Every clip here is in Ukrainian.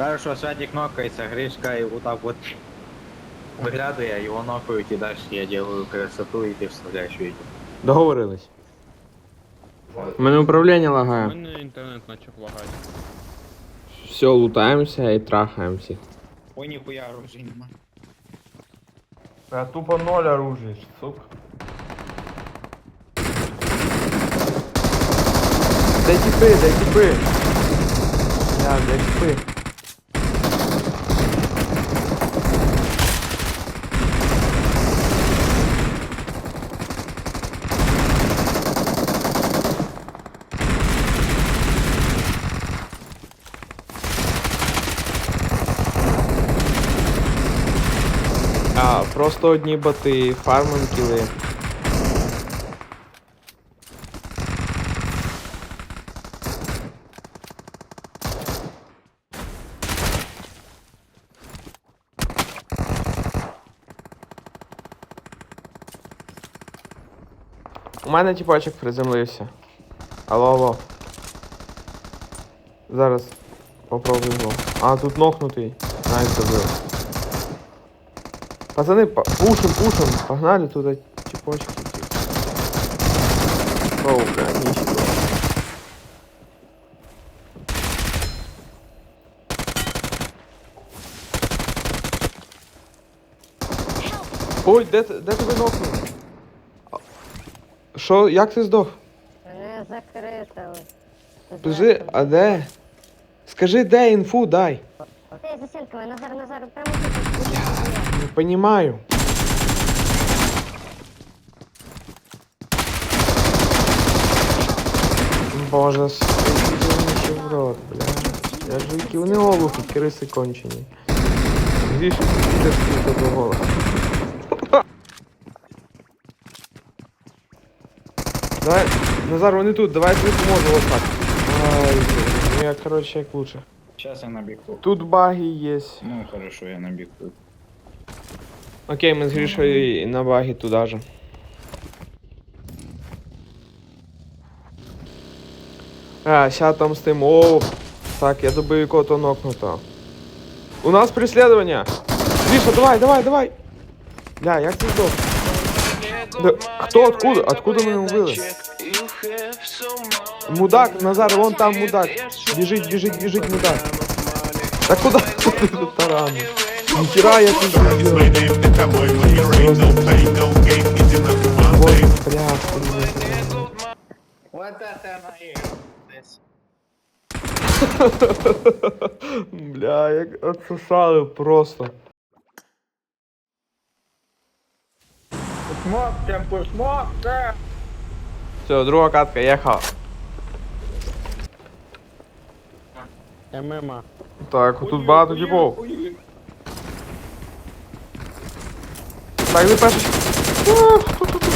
Каже, що Святик нокається, Гришка і отак от виглядає, його нокають і далі я делаю красоту і ти вставляєш відео. Договорились. У мене управління У лагає. мене інтернет почав лагати. Все, лутаємося і трахаємо всіх. Ой, ніхуя оружия нема. А тупо ноль оружия, сука. Де тіпи, де тіпи? Я, де тіпи? Просто одні боти, фармим кіли. У мене тіпочок приземлився. Алло, алло. Зараз його. А, тут нокнутий. Найс забив. Пацани, по- пушим, пушим. Погнали туда тіпочки. Оу, нічого. Ой, де, де тебе нокнув? Що, як ти здох? Не закрито. Скажи, а де? Скажи, де інфу дай. Ти за стінками, Назар, Назар, прямо тут. Понимаю. Боже, скільки в рот, бля. Я ж які вони олухи, криси кончені. Гріш, ти скільки до гола. Давай, Назар, вони тут, давай я тобі поможу, вот так. Ай, ну я, короче, як лучше. Сейчас я набігу. Тут баги есть. Ну хорошо, я набігу. Окей, ми з Грішою на багі туди же. А, ща там з тим. О, так, я добив якого-то нокнуто. У нас преследование! Гриша, давай, давай, давай! Бля, як ти здох? Да, Хто, откуда? Откуда мене убили? Мудак, Назар, вон там мудак. Біжить, біжить, біжить мудак. Да куда ти Ни хера я тут сделал. Вот, бля, Вот это она и Бля, як отсосали просто. Пушмовцем, пушмовцем! Все, другая катка, ехала. ММА. Так, тут багато дібов. Так, ви перший. Ух, тут-тут-тут.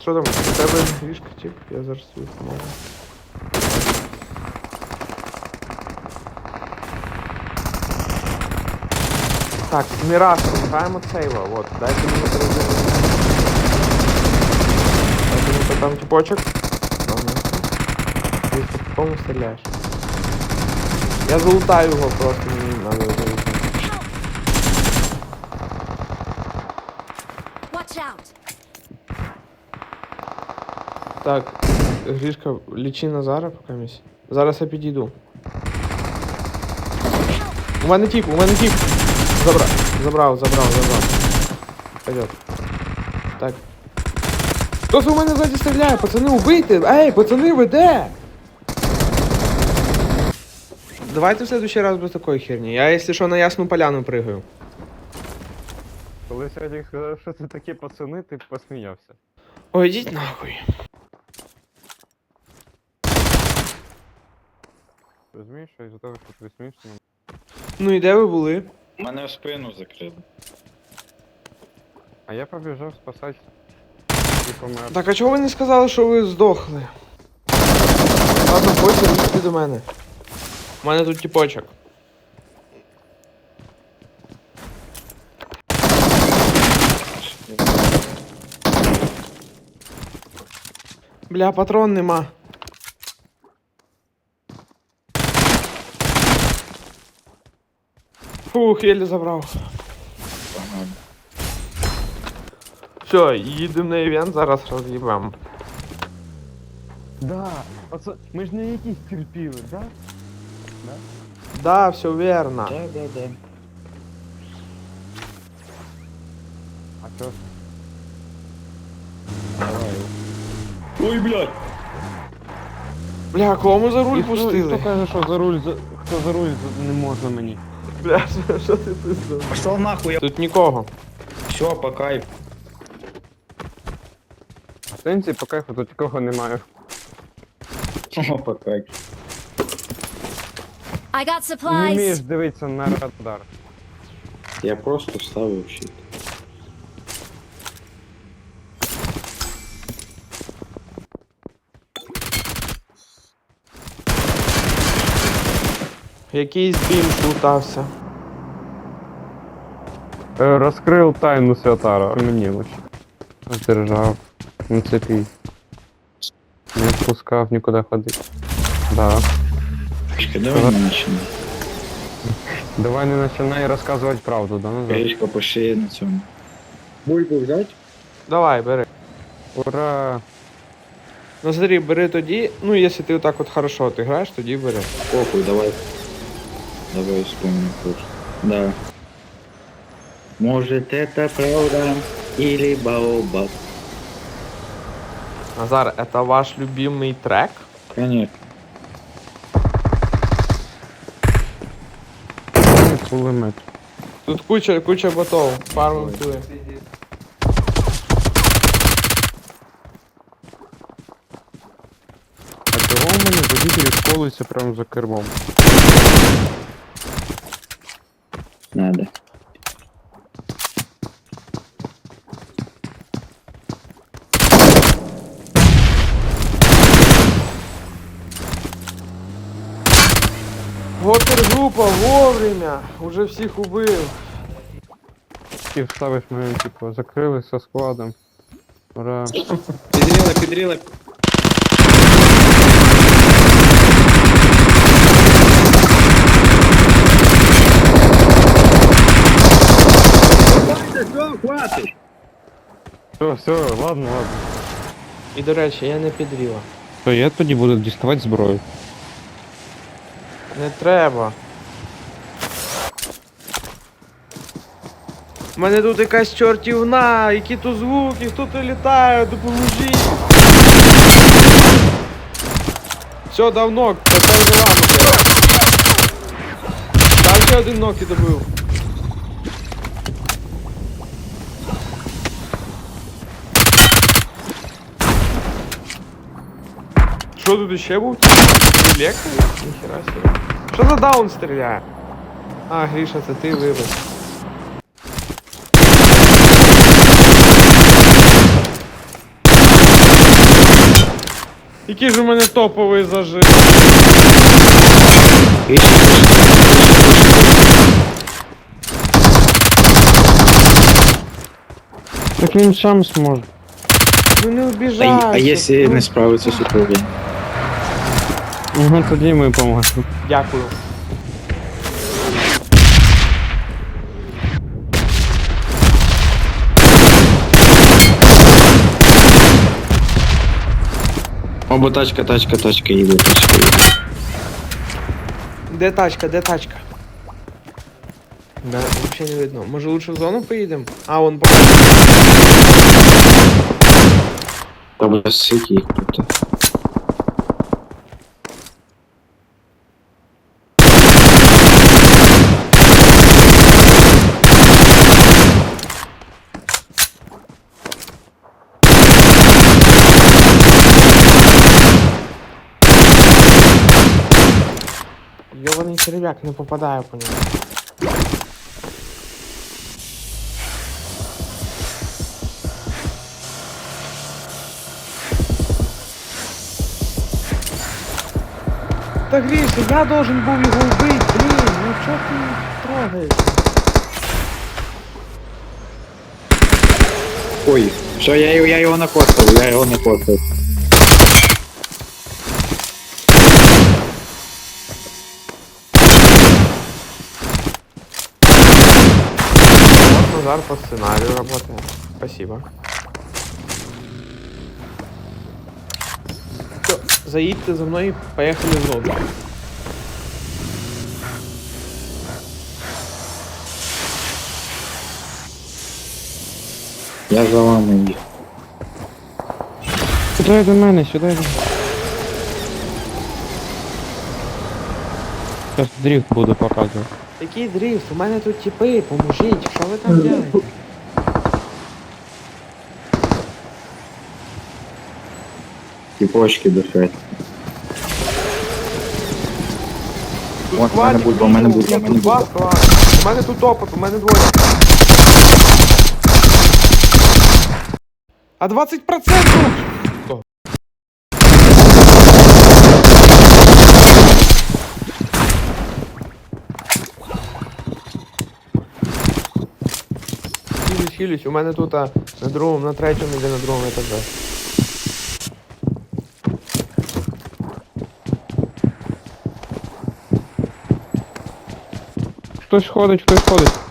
Що там? У тебе грішка тип? Я зараз свою помогу. Так, Міраж, шукаємо сейва, вот, дайте мені перезарядку. Дайте мені там типочок. Ага. Ти по кому стріляєш? Я залутаю його, просто мені надо Так, Грішка, лічи Назара поки місць. Зараз я підійду. У мене тіп, у мене тіп. Забрав, забрав, забрав, забрав. Пойдет. Так. Хто це у мене ззаді стріляє? Пацани, убийте! Ей, пацани, ви де? Давайте в следующий раз без такої херні. Я, якщо що, на ясну поляну пригаю. Коли Сергій сказав, що це такі пацани, ти посміявся. Ой, йдіть нахуй. Розумієш, що із-за того, що ти смієшся, Ну і де ви були? Мене в спину закрили. А я побіжав спасати і помер. Так, а чого ви не сказали, що ви здохли? Ладно, потім їдьте до мене. У мене тут тіпочок. Бля, патрон нема. Фух, еле забрав. Все, їдемо на івент, зараз роз'їбемо. Да, оце, ми ж не якісь терпіли, да? Да, Да, все верно. Да, да, да. А чо? Ой, блядь. Бля, кому за руль І хто, і хто каже, що за руль, за, хто за руль за- не можна мені? Бля, що- що ти зробив? Пошел нахуй, я... Тут нікого. Все, по кайф. В сенсі по кайфу тут нікого немає. О, по кайфу. I got Не вмієш дивитися на радар. Я просто вставив щит. Якийсь бім плутався. Е, Розкрив тайну святара, мені лише. Держав. На цепі. Не відпускав нікуди ходити. Да. Давай не начинай. Давай не починай розказувати правду, да, назад? Гречка по шее на цьому. Бульбу взять? Давай, бери. Ура! Ну смотри, бери тоді. Ну, якщо ти отак от хорошо отиграєш, тоді бери. Похуй, давай. Давай вспомним просто. Да. Может это правда или баобаб? Назар, это ваш любимый трек? Конечно. Кулемет. Тут куча, куча ботов. Фармом туди. А чого в мене водителі школиться прямо за кермом? Надо. Готер-група вовремя. Уже всіх убив. Ти вставиш мене, типу, закрили со складом. Ура. Педрила, педрила. Хватит! Все, все, ладно, ладно. І до речі, я не підріла. То я тоді буду діставати зброю. Не треба. У мене тут якась чортівна, які тут звуки, хто то літає, допоможіть. Все, дав ног, тепер за вами. Там ще один ног і добив. Що тут іще був? Ніхера себе. Що за даун стріляє? А, Гріша, це ти вибив. Який ж у мене топовий зажив. Так він сам зможе. Ну не А, обіжайся. а если ну. не справиться з управлінням? Угу, тоді ми поможемо. Дякую. Оба тачка, тачка, тачка їде, тачка їде. Де тачка, де тачка? Да, вообще не видно. Може лучше в зону поїдемо? А, вон пока. Та буде скільки їх тут. Йований не попадаю по ньому. Та Гріша, я должен був його вбити, блін, ну чого ти трогаєш? Ой, все, я, його- я його накоцав, я його накоцав. Назар по сценарию работает. Спасибо. Все, заїдьте за мною, поїхали в зону. Я за вами їх. Сюди до мене, сюди до Зараз дріфт буду показувати. Який дріфт? У мене тут тіпи, поможіть, що ви там робите? Тіпочки душать. О, в мене бульба, в мене бульба, є мене два У мене тут опит, у мене двоє. А 20%? Хто? Хілюсь, хілюсь, у мене тут а, на другому, на третьому іде на другому етажі. Хтось ходить, хтось ходить.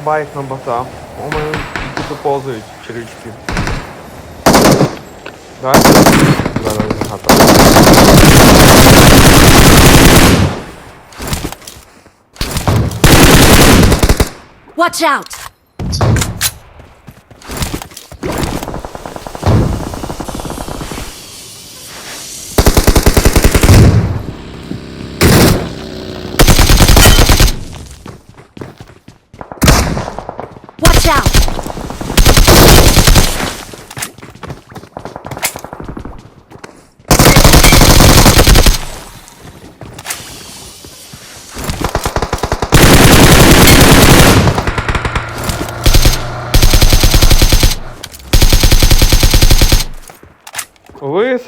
байк на бота. У мене типу повзають червячки. Давайте. Зараз готово. Watch out!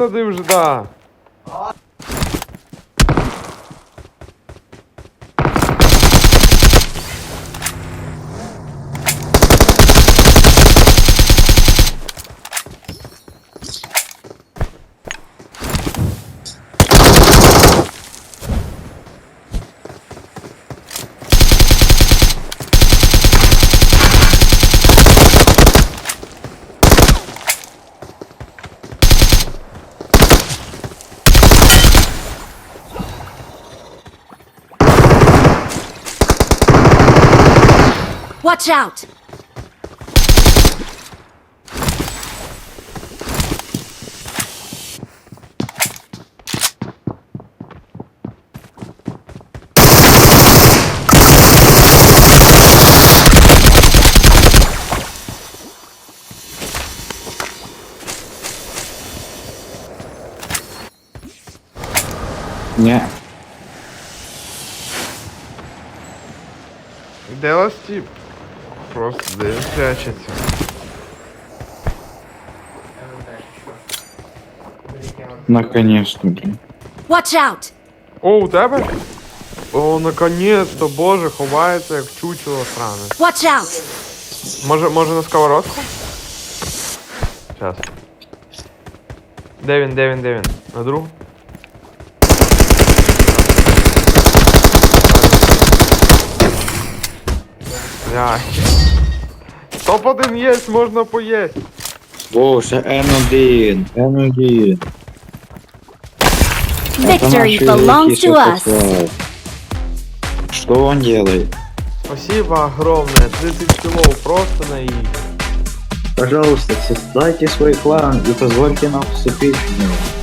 Висадив жда. Watch out! Nie. Idealności Просто де він прячеться. Наконец-то, блін. Watch out! О, у тебе? О, наконец-то, боже, ховається як чучело сране. Watch out! Може, може на сковородку? Сейчас. Де він, де він, де він? На другу? Бля. Топ-1 есть, можна поесть. Боже, Н1, Н1. Victory belongs to us! Что он делает? Спасибо огромное, 30 килов, просто на и. Пожалуйста, создайте свой клан и позвольте нам вступить в него.